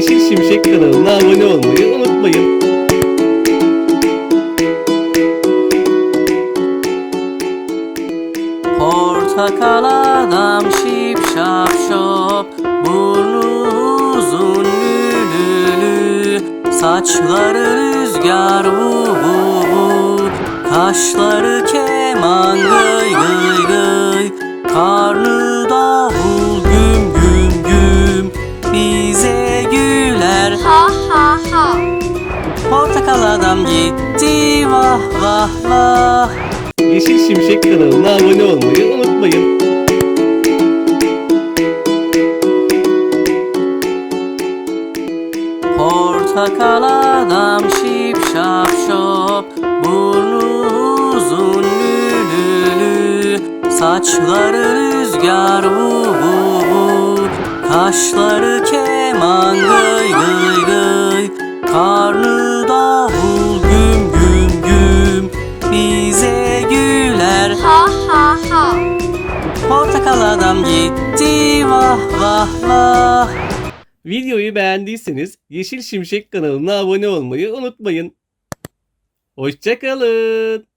Yeşil Şimşek kanalına abone olmayı unutmayın. Portakal adam şip şap şop Burnu uzun lülülü Saçları rüzgar vu vu vu Kaşları keman gıy gıy gıy Karnı davul Portakal adam gitti vah vah vah. Yeşil Şimşek kanalına abone olmayı unutmayın. Portakal adam şip şap şop Burnu uzun lülülü. Saçları rüzgar vu vu vu Kaşları keman gıy gıy gıy Bize güler Ha ha ha. Portakal adam gitti vah vah vah Videoyu beğendiyseniz Yeşil Şimşek kanalına abone olmayı unutmayın. Hoşçakalın.